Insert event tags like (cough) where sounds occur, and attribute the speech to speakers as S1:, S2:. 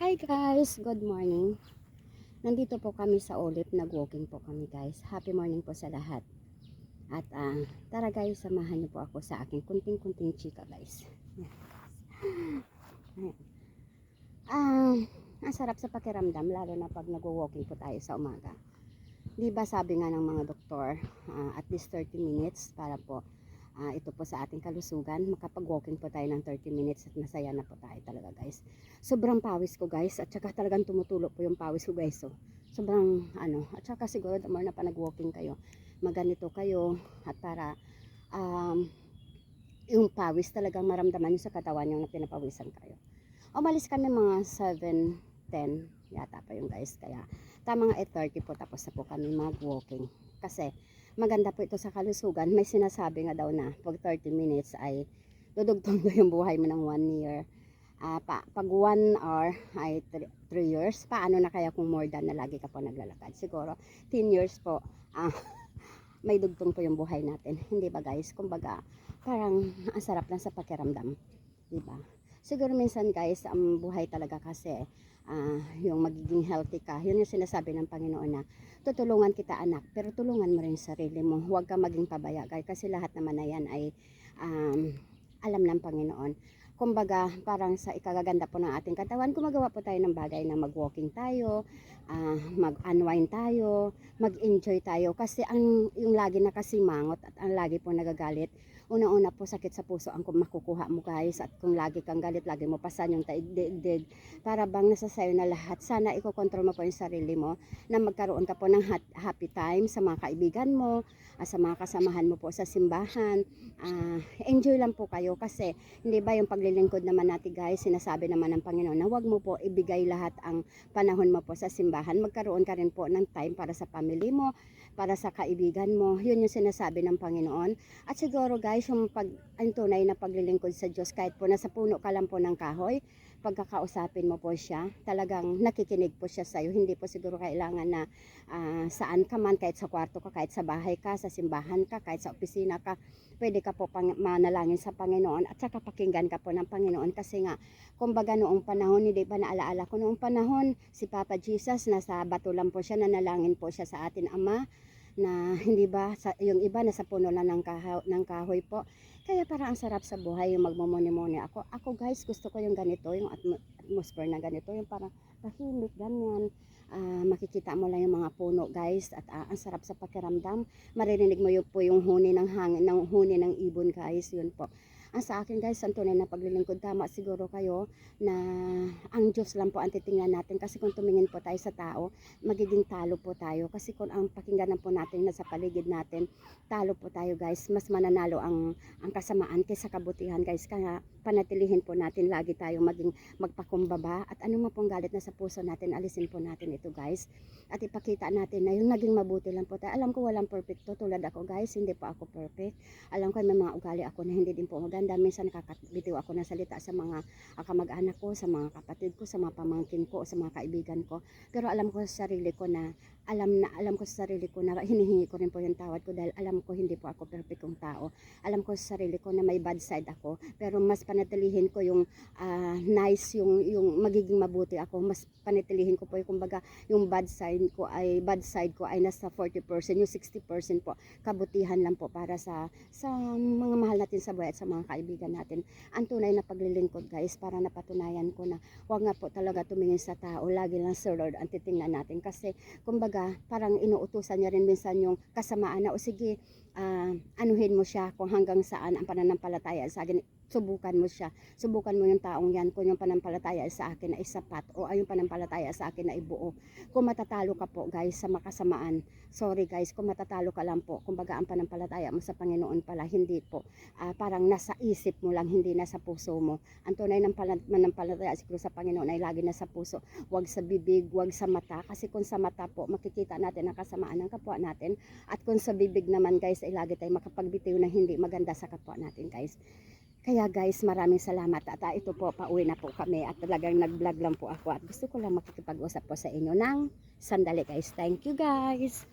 S1: Hi guys, good morning. Nandito po kami sa Olip, nag-walking po kami guys. Happy morning po sa lahat. At ah, tara guys, samahan niyo po ako sa aking kunting-kunting chika guys. (laughs) Ah, ang sarap sa pakiramdam lalo na pag nag-walking po tayo sa umaga. 'Di ba sabi nga ng mga doktor, ah, at least 30 minutes para po ah, ito po sa ating kalusugan. Makapag-walking po tayo ng 30 minutes at masaya na po tayo talaga guys. Sobrang pawis ko guys at saka talagang tumutulo po yung pawis ko guys. So, sobrang ano, at saka siguro the more na pa nag-walking kayo, maganito kayo at para um, yung pawis talagang maramdaman nyo sa katawan nyo na pinapawisan kayo. Umalis kami mga 7.10 yata pa yung guys. Kaya tamang 8.30 po tapos na po kami mag-walking. Kasi maganda po ito sa kalusugan. May sinasabi nga daw na pag 30 minutes ay dudugtong (laughs) daw yung buhay mo ng 1 year. Ah, pa, pag 1 hour ay 3 years. Paano na kaya kung more than na lagi ka po naglalakad? Siguro 10 years po. Ah, (laughs) may dugtong po yung buhay natin. Hindi ba guys? Kumbaga, parang ang sarap lang sa pakiramdam. Di ba? Siguro minsan guys, ang buhay talaga kasi ah, yung magiging healthy ka. Yun yung sinasabi ng Panginoon na tutulungan kita anak, pero tulungan mo rin sarili mo. Huwag ka maging pabaya guys, kasi lahat naman na yan ay um, alam ng Panginoon. Kumbaga, parang sa ikagaganda po ng ating katawan, gumagawa po tayo ng bagay na mag-walking tayo, ah, mag-unwind tayo, mag-enjoy tayo. Kasi ang yung lagi nakasimangot at ang lagi po nagagalit, una-una po sakit sa puso ang makukuha mo guys at kung lagi kang galit, lagi mo pasan yung taigdig para bang nasa sayo na lahat. Sana ikokontrol mo po yung sarili mo na magkaroon ka po ng happy time sa mga kaibigan mo, ah, sa mga kasamahan mo po sa simbahan. Ah, enjoy lang po kayo kasi hindi ba yung paglilingkod naman natin guys, sinasabi naman ng Panginoon na wag mo po ibigay lahat ang panahon mo po sa simbahan. Magkaroon ka rin po ng time para sa family mo, para sa kaibigan mo. Yun yung sinasabi ng Panginoon. At siguro guys, yung pag, ang tunay na paglilingkod sa Diyos, kahit po nasa puno ka lang po ng kahoy, pagkakausapin mo po siya, talagang nakikinig po siya sa'yo. Hindi po siguro kailangan na ah, saan ka man, kahit sa kwarto ka, kahit sa bahay ka, sa simbahan ka, kahit sa opisina ka, pwede ka po pang, manalangin sa Panginoon at saka pakinggan ka po ng Panginoon kasi nga, kumbaga noong panahon, hindi ba naalaala ko noong panahon, si Papa Jesus, nasa bato lang po siya, nanalangin po siya sa atin Ama, na hindi ba sa, yung iba nasa puno lang ng kahoy, ng kahoy po. Kaya parang ang sarap sa buhay yung magmumuni-muni. Ako ako guys gusto ko yung ganito yung atmo- atmosphere na ganito yung parang tahimik ganyan. Ah, makikita mo lang yung mga puno guys at ah, ang sarap sa pakiramdam. Maririnig mo yung, po yung huni ng hangin ng huni ng ibon guys yun po ang sa akin guys ang tunay na paglilingkod tama siguro kayo na ang Diyos lang po ang titingnan natin. Kasi kung tumingin po tayo sa tao magiging talo po tayo. Kasi kung ang pakinggan po natin na sa paligid natin talo po tayo guys. Mas mananalo ang ang kasamaan kaysa kabutihan guys. Kaya panatilihin po natin lagi tayo maging magpakumbaba. At ano man pong galit na sa puso natin alisin po natin ito guys. At ipakita natin na yung naging mabuti lang po tayo. Alam ko walang perfecto tulad ako guys. Hindi po ako perfect. Alam ko may mga ugali ako na hindi din po maganda minsan nakakabitiw. Ako ng salita sa mga ah, kamag-anak ko sa mga kapatid ko sa mga pamangkin ko sa mga kaibigan ko. Pero alam ko sa sarili ko na alam na alam ko sa sarili ko na hinihingi ko rin po yung tawad ko dahil alam ko hindi po ako perfectong tao. Alam ko sa sarili ko na may bad side ako pero mas panatilihin ko yung ah, nice yung yung magiging mabuti ako. Mas panatilihin ko po yung kumbaga yung bad side ko ay bad side ko ay nasa 40% yung 60% po. Kabutihan lang po para sa sa mga mahal natin sa buhay at sa mga kaibigan natin. Ang tunay na paglilingkod guys para napatunayan ko na wag nga po talaga tumingin sa tao. Lagi lang sa Lord ang titingnan natin kasi kumbaga parang inuutusan niya rin minsan yung kasamaan na o sige ah, anuhin mo siya kung hanggang saan ang pananampalataya. Sa subukan mo siya. Subukan mo yung taong yan kung yung pananampalataya sa akin ay sapat o ay yung pananampalataya sa akin ay buo. Kung matatalo ka po guys sa makasamaan sorry guys kung matatalo ka lang po kumbaga ang pananampalataya mo sa Panginoon pala hindi po. Ah, parang nasa isip mo lang hindi nasa puso mo. Ang tunay ng pala- mananampalataya siguro sa Panginoon ay lagi nasa puso. Wag sa bibig wag sa mata kasi kung sa mata po makikita natin ang kasamaan ng kapwa natin. At kung sa bibig naman guys ay lagi tayo makapagbitiw na hindi maganda sa kapwa natin guys kaya guys, maraming salamat at ah, ito po, pauwi na po kami at talagang nag-vlog lang po ako at gusto ko lang makikipag-usap po sa inyo ng sandali guys. Thank you guys!